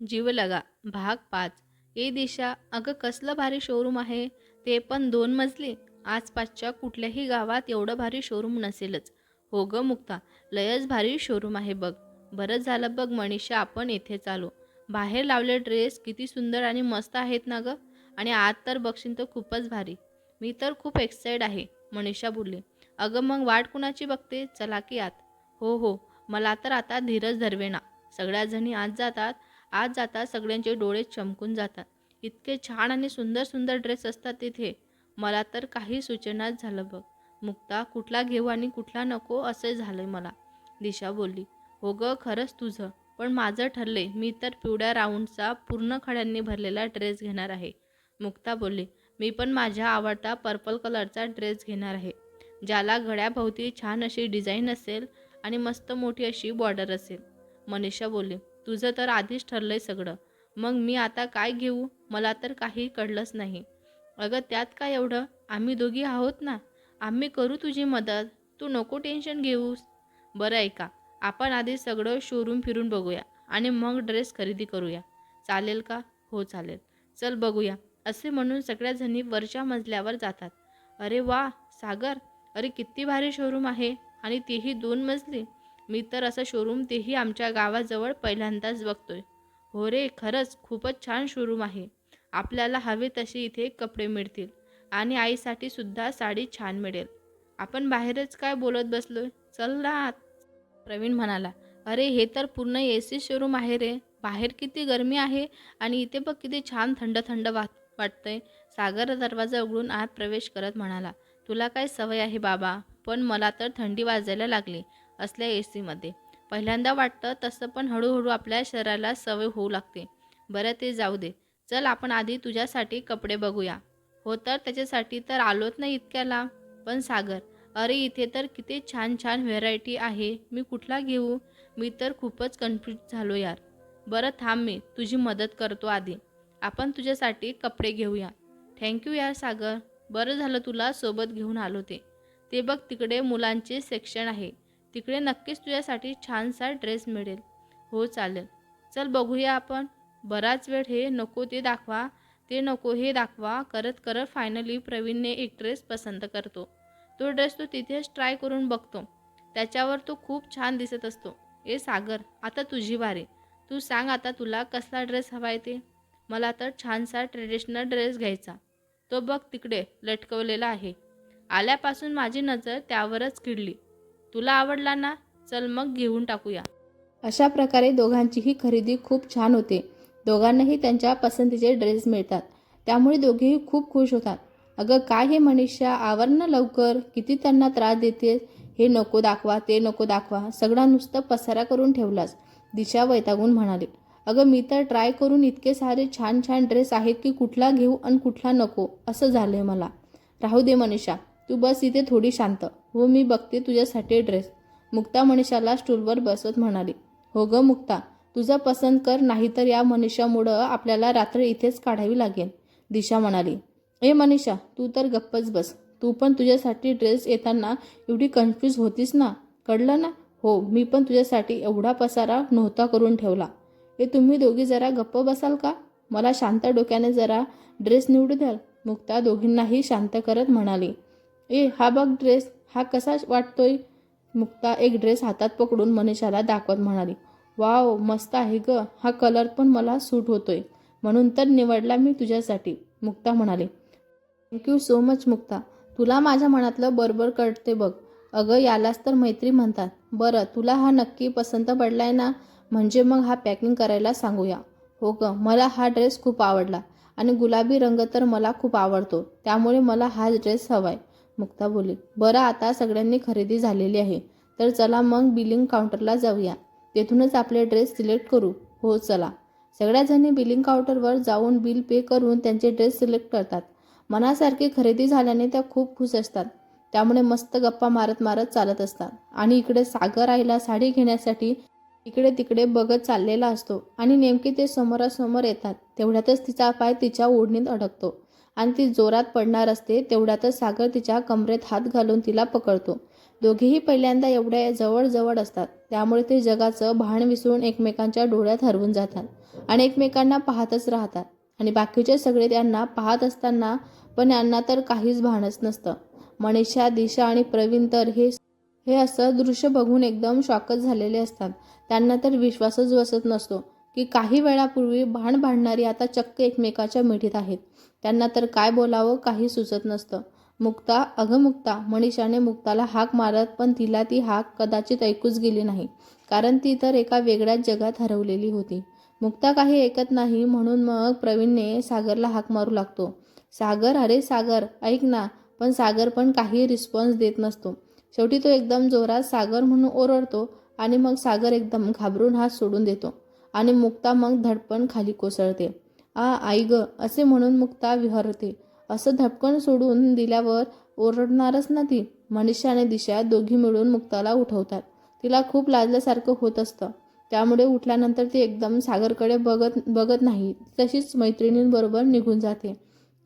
जीवलगा भाग पाच. ए दिशा अगं कसलं भारी शोरूम आहे. ते पण दोन मजली. आसपासच्या कुठल्याही गावात एवढं भारी शोरूम नसेलच. हो ग मुक्ता लयच भारी शोरूम आहे बघ. बरं झालं बघ मनीषा आपण येथे चालू. बाहेर लावले ड्रेस किती सुंदर आणि मस्त आहेत ना गं. आणि आत तर बघशील तर खूपच भारी. मी तर खूप एक्साइड आहे मनीषा बोलली. अगं मग वाट कुणाची बघते? चला की आत. हो हो. मला तर आता धीरज धरवेना. सगळ्या जणी आत जातात आज जाता सगळ्यांचे डोळे चमकून जातात. इतके छान आणि सुंदर सुंदर ड्रेस असतात तिथे. मला तर काही सूचनाच झालं बघ. मुक्ता कुठला घेऊ आणि कुठला नको असे झालंय मला. दिशा बोलली हो ग खरंच तुझं. पण माझं ठरले मी तर पिवळ्या राऊंडचा पूर्ण खड्यांनी भरलेला ड्रेस घेणार आहे. मुक्ता बोलली मी पण माझ्या आवडता पर्पल कलरचा ड्रेस घेणार आहे. ज्याला गळ्याभोवती छान अशी डिझाईन असेल आणि मस्त मोठी अशी बॉर्डर असेल. मनीषा बोलली तुझं तर आधीच ठरलंय सगळं. मग मी आता काय घेऊ? मला तर काही कळलंच नाही. अगं त्यात काय एवढं? आम्ही दोघी आहोत ना? आम्ही करू तुझी मदत. तू नको टेन्शन घेऊस. बरं आहे का आपण आधी सगळं शोरूम फिरून बघूया आणि मग ड्रेस खरेदी करूया. चालेल का? हो चालेल. चल बघूया. असे म्हणून सगळ्या जणी वरच्या मजल्यावर जातात. अरे वा सागर! अरे किती भारी शोरूम आहे आणि तेही दोन मजली. मी तर असं शोरूम तेही आमच्या गावाजवळ पहिल्यांदाच बघतोय. हो रे खरंच खूपच छान शोरूम आहे. आपल्याला हवे तसे इथे कपडे मिळतील आणि आईसाठी सुद्धा साडी छान मिळेल. आपण बाहेरच काय बोलत बसलोय? चल ना आत. प्रवीण म्हणाला अरे हे तर पूर्ण ए सी शोरूम आहे रे. बाहेर किती गरमी आहे आणि इथे बघ किती छान थंड थंड वा वाटतंय. सागर दरवाजा उघडून आत प्रवेश करत म्हणाला तुला काय सवय आहे बाबा? पण मला तर थंडी वाजायला लागली. असल्या ए सीमध्ये पहिल्यांदा वाटतं तसं पण हळूहळू आपल्या शरीराला सवय होऊ लागते. बरं ते जाऊ दे. चल आपण आधी तुझ्यासाठी कपडे बघूया. हो तर त्याच्यासाठी तर आलोच नाही इतक्याला. पण सागर अरे इथे तर किती छान छान व्हेरायटी आहे. मी कुठला घेऊ? मी तर खूपच कन्फ्यूज झालो यार. बरं थांब मी. तुझी मदत करतो आधी. आपण तुझ्यासाठी कपडे घेऊया. थँक्यू यार सागर. बरं झालं तुला सोबत घेऊन आलो ते. ते बघ तिकडे मुलांचे सेक्शन आहे. तिकडे नक्कीच तुझ्यासाठी छानसा ड्रेस मिळेल. हो चालेल. चल बघूया आपण. बराच वेळ हे नको ते दाखवा ते नको हे दाखवा करत करत फायनली प्रवीणने एक ड्रेस पसंत करतो. तो ड्रेस तो तिथेच ट्राय करून बघतो. त्याच्यावर तो खूप छान दिसत असतो. ए सागर आता तुझी वारी. तू सांग आता तुला कसला ड्रेस हवा आहे ते? मला तर छानसा ट्रेडिशनल ड्रेस घ्यायचा. तो बघ तिकडे लटकवलेला आहे. आल्यापासून माझी नजर त्यावरच किडली. तुला आवडला ना? चल मग घेऊन टाकूया. अशा प्रकारे दोघांचीही खरेदी खूप छान होते. दोघांनाही त्यांच्या पसंतीचे ड्रेस मिळतात. त्यामुळे दोघेही खूप खुश होतात. अगं काय हे मनीषा? आवर ना लवकर. किती त्यांना त्रास देते हे नको दाखवा ते नको दाखवा. सगळा नुसतं पसारा करून ठेवलास दिशा वैतागून म्हणाली. अगं मी तर ट्राय करून इतके सारे छान छान ड्रेस आहेत की कुठला घेऊ आणि कुठला नको असं झालंय मला. राहू दे मनीषा. तू बस इथे थोडी शांत. हो मी बघते तुझ्यासाठी ड्रेस. मुक्ता मनीषाला स्टूलवर बसवत म्हणाली. हो ग मुक्ता तुझं पसंत कर नाहीतर या मनीषामुळं आपल्याला रात्र इथेच काढावी लागेल. दिशा म्हणाली. ए मनीषा तू तर गप्पच बस. तू पण तुझ्यासाठी ड्रेस येताना एवढी कन्फ्यूज होतीस ना? कळलं ना? हो मी पण तुझ्यासाठी एवढा पसारा नव्हता करून ठेवला. हे तुम्ही दोघी जरा गप्प बसाल का? मला शांत डोक्याने जरा ड्रेस निवडू द्याल. मुक्ता दोघींनाही शांत करत म्हणाली. ए हा बघ ड्रेस. हा कसा वाटतोय? मुक्ता एक ड्रेस हातात पकडून मनीषाला दाखवत म्हणाली. वाव मस्त आहे ग. हा कलर पण मला सूट होतोय. म्हणून तर निवडला मी तुझ्यासाठी. मुक्ता म्हणाली. Thank you so much Mukta. तुला माझ्या मनातलं बरोबर कळते बघ. अगं यालाच तर मैत्री म्हणतात. बरं तुला हा नक्की पसंत पडलाय ना? म्हणजे मग हा पॅकिंग करायला सांगूया. हो ग. मला हा ड्रेस खूप आवडला. आणि गुलाबी रंग तर मला खूप आवडतो. त्यामुळे मला हा ड्रेस हवाय. मुक्ता बोली बरं आता सगळ्यांनी खरेदी झालेली आहे. तर चला मग बिलिंग काउंटरला जाऊया. तेथूनच आपले ड्रेस सिलेक्ट करू. हो चला. सगळ्याजणी बिलिंग काउंटरवर जाऊन बिल पे करून त्यांचे ड्रेस सिलेक्ट करतात. मनासारखी खरेदी झाल्याने त्या खूप खुश असतात. त्यामुळे मस्त गप्पा मारत मारत चालत असतात. आणि इकडे सागर आईला साडी घेण्यासाठी इकडे तिकडे बघत चाललेला असतो आणि नेमके ते समोरासमोर येतात. तेवढ्यातच तिचा पाय तिच्या ओढणीत अडकतो. आणि ती जोरात पडणार असते तेवढ्यातच सागर तिच्या कमरेत हात घालून तिला पकडतो. दोघेही पहिल्यांदा एवढ्या जवळजवळ असतात. त्यामुळे ते जगाचं भान विसरून एकमेकांच्या डोळ्यात हरवून जातात आणि एकमेकांना पाहतच राहतात. आणि बाकीचे सगळे त्यांना पाहत असताना पण यांना तर काहीच भानच नसतं. मनीषा दिशा आणि प्रवीण तर हे हे असं दृश्य बघून एकदम शॉकच झालेले असतात. त्यांना तर विश्वासच बसत नसतो की काही वेळापूर्वी भाण भांडणारी आता चक्क एकमेकाच्या मिठीत आहेत. त्यांना तर काय बोलावं काही सुचत नसतं. मुक्ता अगं मुक्ता मनीषाने मुक्ताला हाक मारत पण तिला ती हाक कदाचित ऐकूच गेली नाही कारण ती तर एका वेगळ्याच जगात हरवलेली होती. मुक्ता काही ऐकत नाही म्हणून मग प्रवीणने सागरला हाक मारू लागतो. सागर अरे सागर ऐक ना. पण सागर पण काही रिस्पॉन्स देत नसतो. शेवटी तो एकदम जोरात सागर म्हणून ओरडतो आणि मग सागर एकदम घाबरून हात सोडून देतो. आणि मुक्ता मग धडपण खाली कोसळते. आ आई ग असे म्हणून मुक्ता विहरते असं धपकन सोडून दिल्यावर ओरडणारच ना ती. मनीषा आणि दिशा दोघी मिळून मुक्ताला उठवतात. तिला खूप लाजल्यासारखं होत असतं. त्यामुळे उठल्यानंतर ती एकदम सागरकडे बघत बघत नाही. तशीच मैत्रिणींबरोबर निघून जाते.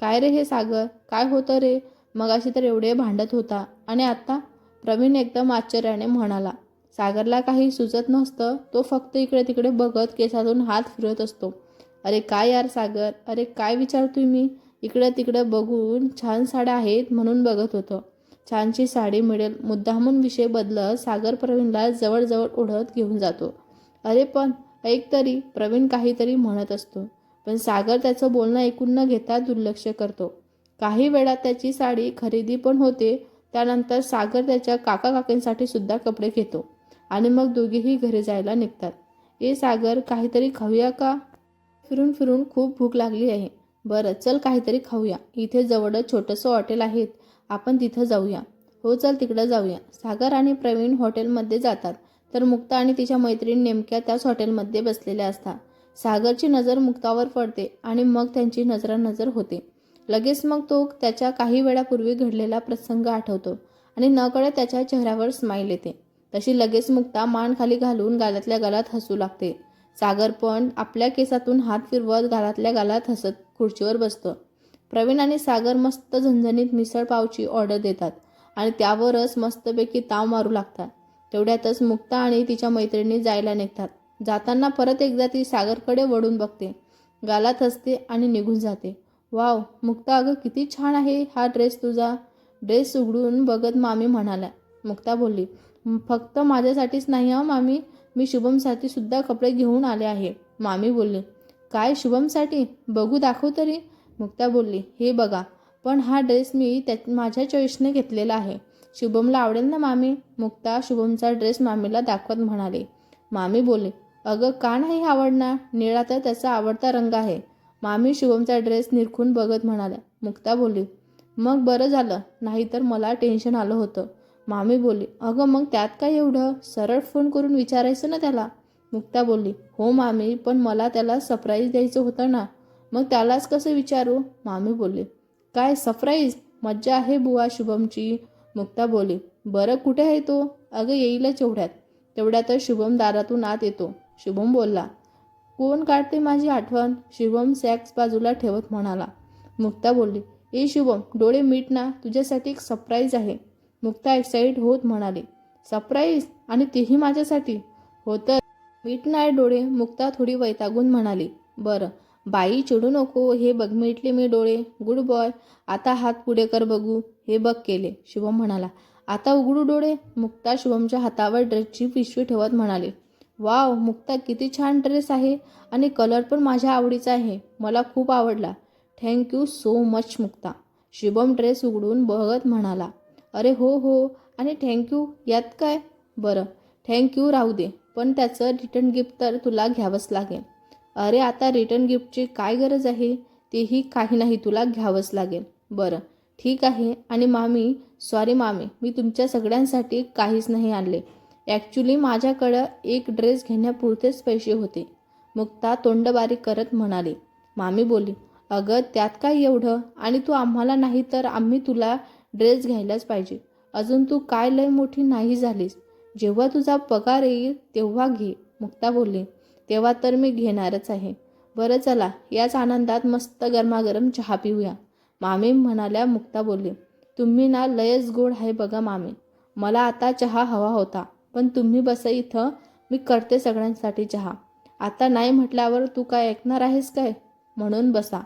काय रे हे सागर? काय होतं रे? मगाशी तर एवढे भांडत होता. आणि आत्ता प्रवीण एकदम आश्चर्याने म्हणाला. सागरला काही सुचत नसतं. तो फक्त इकडे तिकडे बघत केसातून हात फिरत असतो. अरे काय यार सागर? अरे काय विचारतोय मी? इकडं तिकडं बघून छान साड्या आहेत म्हणून बघत होतो. छानशी साडी मिळेल. मुद्दामून विषय बदलत सागर प्रवीणला जवळजवळ ओढत घेऊन जातो. अरे पण ऐक तरी प्रवीण काहीतरी म्हणत असतो. पण सागर त्याचं बोलणं ऐकून न घेता दुर्लक्ष करतो. काही वेळा त्याची साडी खरेदी पण होते त्यानंतर सागर त्याच्या काका काकींसाठी सुद्धा कपडे घेतो आणि मग दोघेही घरी जायला निघतात. ए सागर काहीतरी खाऊया का? फिरून फिरून खूप भूक लागली आहे. बरं चल काहीतरी खाऊया. इथे जवळच छोटंसं हॉटेल आहेत आपण तिथं जाऊया. हो चल तिकडं जाऊया. सागर आणि प्रवीण हॉटेलमध्ये जातात. तर मुक्ता आणि तिच्या मैत्रीण नेमक्या त्याच हॉटेलमध्ये बसलेल्या असतात. सागरची नजर मुक्तावर पडते आणि मग त्यांची नजरानजर होते. लगेच मग तो त्याच्या काही वेळापूर्वी घडलेला प्रसंग आठवतो आणि नकळत त्याच्या चेहऱ्यावर स्माईल येते. तशी लगेच मुक्ता मान खाली घालून गालातल्या गालात हसू लागते. सागर पण आपल्या केसातून हात फिरवत गालातल्या गालात हसत खुर्चीवर बसतो. प्रवीण आणि सागर मस्त झणझणीत मिसळ पावची ऑर्डर देतात आणि त्यावरच मस्तपैकी ताव मारू लागतात. तेवढ्यातच मुक्ता आणि तिच्या मैत्रिणी जायला निघतात. जाताना परत एकदा ती सागरकडे वळून बघते. गालात हसते आणि निघून जाते. वाव मुक्ता अगं किती छान आहे हा ड्रेस तुझा. ड्रेस उघडून बघत मामी म्हणाल्या. मुक्ता बोलली फक्त माझ्यासाठीच नाही हा मामी. मी शुभमसाठी सुद्धा कपडे घेऊन आले आहे. मामी बोलली काय शुभमसाठी? बघू दाखव तरी. मुक्ता बोलली हे बघा पण हा ड्रेस मी त्या माझ्या चॉईसने घेतलेला आहे. शुभमला आवडेल ना मामी? मुक्ता शुभमचा ड्रेस मामीला दाखवत म्हणाले. मामी बोलले अगं का नाही आवडणार? निळा तर त्याचा आवडता रंग आहे. मामी शुभमचा ड्रेस निरखून बघत म्हणाल्या. मुक्ता बोलली मग बरं झालं नाहीतर मला टेन्शन आलं होतं. मामी बोलली अगं मग त्यात काय एवढं? सरळ फोन करून विचारायचं ना त्याला. मुक्ता बोलली हो मामी पण मला त्याला सरप्राईज द्यायचं होतं ना. मग त्यालाच कसं विचारू? मामी बोलली काय सरप्राईज मज्जा आहे बुवा शुभमची. मुक्ता बोलली बरं कुठे आहे तो? अगं येईलच एवढ्यात. तेवढ्यातच शुभम दारातून आत येतो. शुभम बोलला कोण काढते माझी आठवण? शुभम सॅक्स बाजूला ठेवत म्हणाला. मुक्ता बोलली ए शुभम डोळे मीट ना. तुझ्यासाठी एक सरप्राईज आहे. मुक्ता एक्साईट होत म्हणाली सरप्राईज आणि तेही माझ्यासाठी हो तर. मीठ नाही डोळे मुक्ता थोडी वैतागून म्हणाली. बरं बाई चिडू नको हे बघ मिटले मी डोळे. गुड बॉय आता हात पुढे कर बघू हे बघ केले शुभम म्हणाला. आता उघडू डोळे मुक्ता शुभमच्या हातावर ड्रेसची पिशवी ठेवत म्हणाली. वाव मुक्ता किती छान ड्रेस आहे आणि कलर पण माझ्या आवडीचा आहे. मला खूप आवडला. Thank you so much Mukta. Shubham dress उघडून बघत म्हणाला. अरे हो हो. आणि थँक्यू यात काय? बरं. थँक्यू राहू दे. पण त्याचं रिटर्न गिफ्ट तर तुला घ्यावंच लागेल. अरे आता रिटर्न गिफ्टची काय गरज आहे? तेही काही नाही तुला घ्यावंच लागेल. बरं. ठीक आहे. आणि मामी सॉरी मामी मी तुमच्या सगळ्यांसाठी काहीच नाही आणले. ॲक्च्युली माझ्याकडं एक ड्रेस घेण्यापुरतेच पैसे होते. मुक्ता तोंडबारी करत म्हणाली. मामी बोली अगं त्यात काय एवढं? आणि तू आम्हाला नाही तर आम्ही तुला ड्रेस घ्यायलाच पाहिजे. अजून तू काय लय मोठी नाही झालीस. जेव्हा तुझा पगार येईल तेव्हा घे मुक्ता बोलली. तेव्हा तर मी घेणारच आहे. बरं चला याच आनंदात मस्त गरमागरम चहा पिऊया. मामी म्हणाल्या मुक्ता बोलली. तुम्ही ना लयच गोड आहे बघा मामी. मला आता चहा हवा होता पण तुम्ही बसा इथं मी करते सगळ्यांसाठी चहा. आता नाही म्हटल्यावर तू काय ऐकणार आहेस काय? म्हणून बसा.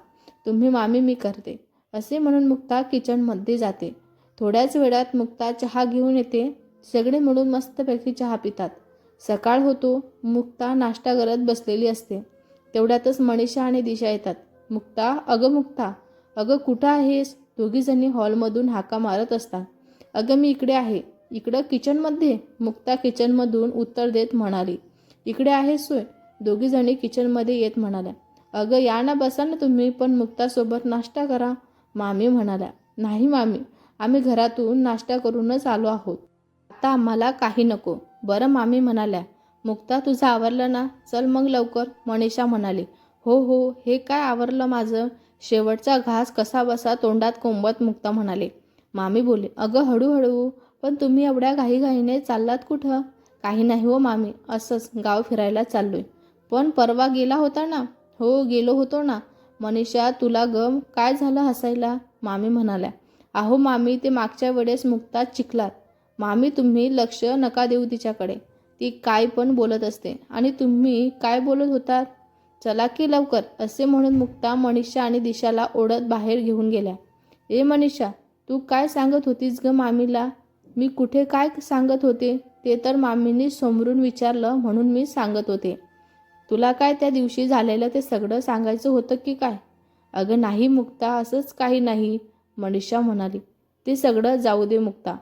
तुम्ही मामी मी करते. असे म्हणून मुक्ता किचनमध्ये जाते. थोड्याच वेळात मुक्ता चहा घेऊन येते. सगळे मिळून मस्तपैकी चहा पितात. सकाळ होतो. मुक्ता नाश्ता करत बसलेली असते. तेवढ्यातच मनीषा आणि दिशा येतात. मुक्ता अगं मुक्ता अगं कुठं आहेस? दोघीजणी हॉलमधून हाका मारत असतात. अगं मी इकडे आहे. इकडं किचनमध्ये? मुक्ता किचनमधून उत्तर देत म्हणाली. इकडे आहे सोय दोघीजणी किचनमध्ये येत म्हणाल्या. अगं या ना बसा ना तुम्ही पण मुक्तासोबत नाश्ता करा. मामी म्हणाल्या नाही मामी आम्ही घरातून नाश्ता करूनच आलो आहोत. आता आम्हाला काही नको. बरं मामी म्हणाल्या मुक्ता तुझं आवरलं ना? चल मग लवकर मनीषा म्हणाली. हो हो हे काय आवरलं माझं? शेवटचा घास कसा बसा तोंडात कोंबत मुक्ता म्हणाले. मामी बोले अगं हळूहळू पण तुम्ही एवढ्या घाईघाईने चाललात कुठं? काही नाही हो मामी असंच गाव फिरायला चाललोय. पण परवा गेला होता ना? हो गेलो होतो ना. मनीषा तुला गम. काय झालं हसायला? मामी म्हणाल्या. अहो मामी ते मागच्या वेळेस मुक्ता चिखलात. मामी तुम्ही लक्ष नका देऊ तिच्याकडे. ती काय पण बोलत असते. आणि तुम्ही काय बोलत होतात? चला की लवकर असे म्हणून मुक्ता मनीषा आणि दिशाला ओढत बाहेर घेऊन गेल्या. ए मनीषा तू काय सांगत होतीस ग मामीला? मी कुठे काय सांगत होते? ते तर मामींनी समोरून विचारलं म्हणून मी सांगत होते. तुला काय त्या दिवशी झालेलं ते सगळं सांगायचं होतं की काय? अगं नाही मुक्ता असंच काही नाही मनीषा म्हणाली. ते सगळं जाऊ दे मुक्ता.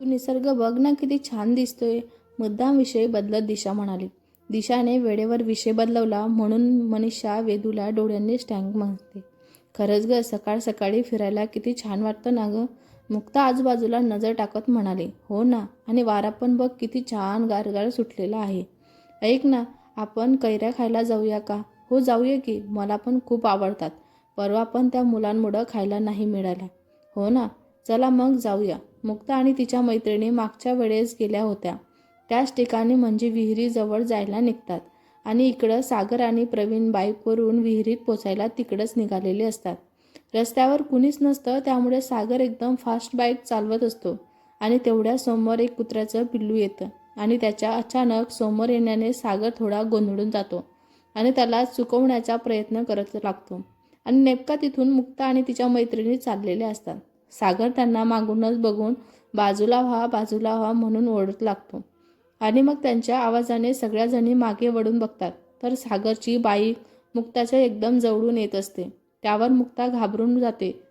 तू निसर्ग बघ ना किती छान दिसतोय. मुद्दाम विषय बदलत दिशा म्हणाली. दिशाने वेळेवर विषय बदलवला म्हणून मनीषा वेदूला डोळ्यांनी स्टँक म्हणते खरंच ग सकाळ सकाळी फिरायला किती छान वाटतं ना ग? मुक्ता आजूबाजूला नजर टाकत म्हणाले. हो ना आणि वारा पण बघ किती छान गारगार सुटलेला आहे. ऐक ना आपण कैऱ्या खायला जाऊया का? हो जाऊया की. मला पण खूप आवडतात. परवा पण त्या मुलांमुळं खायला नाही मिळाल्या. हो ना? चला मग जाऊया. मुक्ता आणि तिच्या मैत्रिणी मागच्या वेळेस गेल्या होत्या. त्याच ठिकाणी म्हणजे विहिरीजवळ जायला निघतात. आणि इकडं सागर आणि प्रवीण बाईकवरून विहिरीत पोचायला तिकडंच निघालेले असतात. रस्त्यावर कुणीच नसतं त्यामुळे सागर एकदम फास्ट बाईक चालवत असतो. आणि तेवढ्या समोर एक कुत्र्याचं पिल्लू येतं. आणि त्याच्या अचानक समोर येण्याने सागर थोडा गोंधळून जातो आणि त्याला चुकवण्याचा प्रयत्न करत लागतो. आणि नेमका तिथून मुक्ता आणि तिच्या मैत्रिणी चाललेल्या असतात. सागर त्यांना मागूनच बघून बाजूला व्हा बाजूला व्हा म्हणून ओढत लागतो. आणि मग त्यांच्या आवाजाने सगळ्याजणी मागे वळून बघतात. तर सागरची बाईक मुक्ताच्या एकदम जवळून येत असते. त्यावर मुक्ता घाबरून जाते.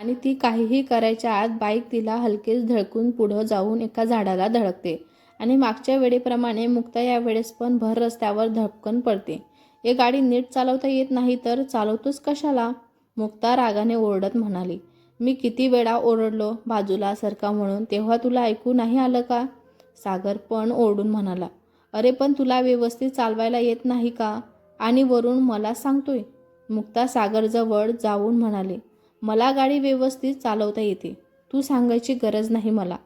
आणि ती काहीही करायच्या आत बाईक तिला हलकेच धडकून पुढं जाऊन एका झाडाला धडकते. आणि मागच्या वेळेप्रमाणे मुक्ता या वेळेस पण भर रस्त्यावर धपकन पडते. हे गाडी नीट चालवता येत नाही तर चालवतोच कशाला? मुक्ता रागाने ओरडत म्हणाली. मी किती वेळा ओरडलो बाजूला सरका म्हणून तेव्हा तुला ऐकू नाही आलं का? सागर पण ओरडून म्हणाला. अरे पण तुला व्यवस्थित चालवायला येत नाही का? आणि वरून मला सांगतोय. मुक्ता सागरजवळ जाऊन म्हणाले. मला गाडी व्यवस्थित चालवता येते. तू सांगायची गरज नाही मला.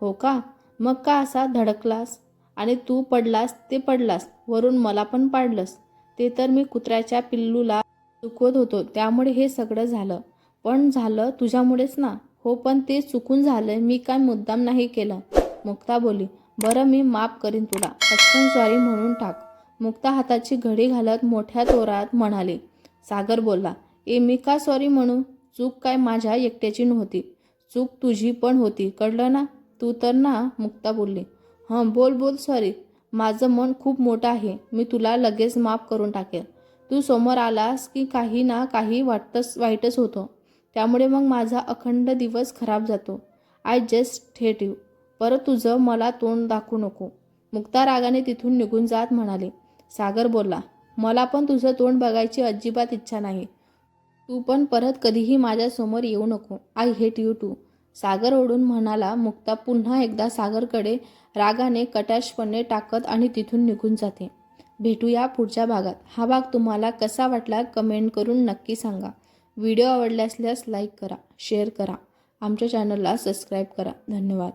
हो का? मग का असा धडकलास? आणि तू पडलास ते पडलास वरून मला पण पाडलंस. ते तर मी कुत्र्याच्या पिल्लूला चुकवत होतो त्यामुळे हे सगळं झालं. पण झालं तुझ्यामुळेच ना? हो पण ते चुकून झालं मी काय मुद्दाम नाही केलं. मुक्ता बोली बरं मी माफ करीन तुला. पटकन सॉरी म्हणून टाक. मुक्ता हाताची घडी घालत मोठ्या तोरात म्हणाली. सागर बोलला ए मी का सॉरी म्हणू? चूक काय माझ्या एकट्याची नव्हती. चूक तुझी पण होती कळलं ना? तू तर ना मुक्ता बोलली. हां बोल बोल सॉरी. माझं मन खूप मोठं आहे. मी तुला लगेच माफ करून टाकेल तू समोर आलास की काही ना काही वाटतंच वाईटच होतं. त्यामुळे मग माझा अखंड दिवस खराब जातो. आय जस्ट हेट यू परत तुझं मला तोंड दाखवू नको. मुक्ता रागाने तिथून निघून जात म्हणाले. सागर बोलला मला पण तुझं तोंड बघायची अजिबात इच्छा नाही. तू पण परत कधीही माझ्यासमोर येऊ नको. I hate you too Sagar ओढून म्हणाला मुक्ता पुन्हा एकदा सागरकडे रागाने कटाशपणे टाकत आणि तिथून निघून जाते. भेटूया पुढच्या भागात. हा भाग तुम्हाला कसा वाटला कमेंट करून नक्की सांगा. व्हिडिओ आवडला असल्यास लाईक करा शेअर करा. आमच्या चॅनलला सबस्क्राईब करा. धन्यवाद.